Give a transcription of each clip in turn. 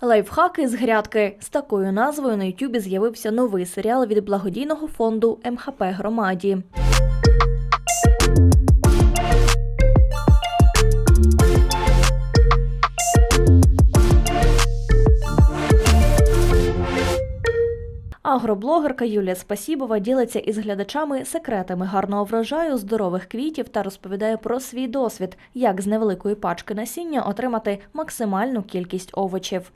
Лайфхаки з грядки з такою назвою на Ютубі з'явився новий серіал від благодійного фонду МХП Громаді. Агроблогерка Юлія Спасібова ділиться із глядачами секретами гарного врожаю, здорових квітів та розповідає про свій досвід, як з невеликої пачки насіння отримати максимальну кількість овочів.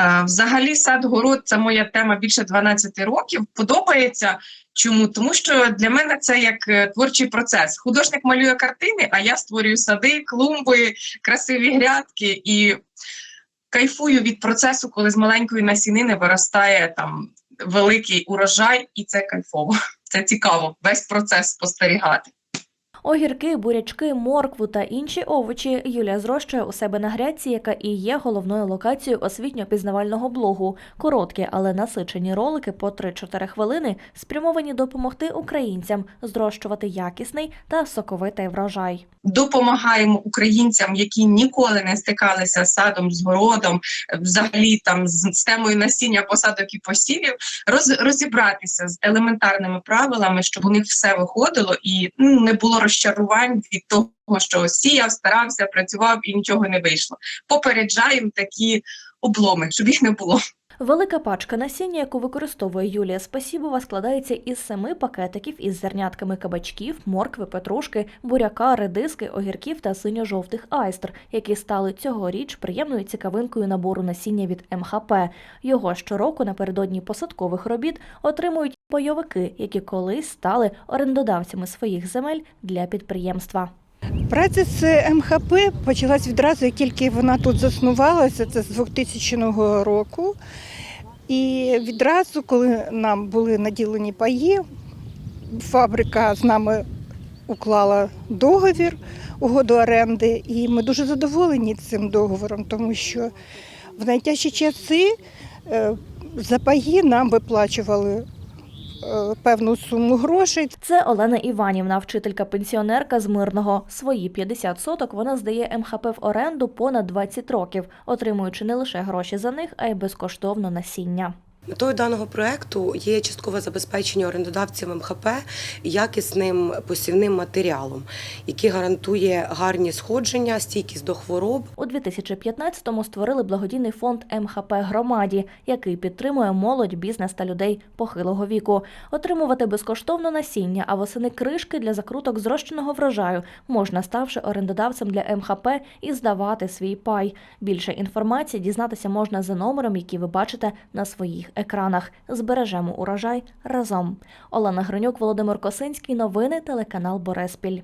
Е, Взагалі, сад город це моя тема більше 12 років. Подобається. Чому? Тому що для мене це як е, творчий процес. Художник малює картини, а я створюю сади, клумби, красиві грядки і кайфую від процесу, коли з маленької насінини виростає там великий урожай, і це кайфово. Це цікаво, весь процес спостерігати. Огірки, бурячки, моркву та інші овочі Юлія зрощує у себе на грядці, яка і є головною локацією освітньо-пізнавального блогу. Короткі, але насичені ролики по 3-4 хвилини спрямовані допомогти українцям зрощувати якісний та соковитий врожай. допомагаємо українцям, які ніколи не стикалися з садом, з городом, взагалі там з, темою насіння посадок і посівів, роз, розібратися з елементарними правилами, щоб у них все виходило і ну, не було розчарувань від того, що сіяв, старався, працював і нічого не вийшло. Попереджаємо такі обломи, щоб їх не було. Велика пачка насіння, яку використовує Юлія Спасібова, складається із семи пакетиків із зернятками кабачків, моркви, петрушки, буряка, редиски, огірків та синьо-жовтих айстр, які стали цьогоріч приємною цікавинкою набору насіння від МХП. Його щороку напередодні посадкових робіт отримують бойовики, які колись стали орендодавцями своїх земель для підприємства. Праця з МХП почалась відразу, як тільки вона тут заснувалася, це з 2000 року. І відразу, коли нам були наділені паї, фабрика з нами уклала договір угоду оренди, і ми дуже задоволені цим договором, тому що в найтяжчі часи е, за паї нам виплачували певну суму грошей. Це Олена Іванівна, вчителька-пенсіонерка з Мирного. Свої 50 соток вона здає МХП в оренду понад 20 років, отримуючи не лише гроші за них, а й безкоштовно насіння. Метою даного проекту є часткове забезпечення орендодавців МХП якісним посівним матеріалом, який гарантує гарні сходження, стійкість до хвороб, У 2015-му створили благодійний фонд МХП Громаді, який підтримує молодь, бізнес та людей похилого віку. Отримувати безкоштовно насіння, а восени кришки для закруток зрощеного врожаю можна, ставши орендодавцем для МХП і здавати свій пай. Більше інформації дізнатися можна за номером, який ви бачите на своїх екранах. Збережемо урожай разом. Олена Гринюк, Володимир Косинський. Новини телеканал Бореспіль.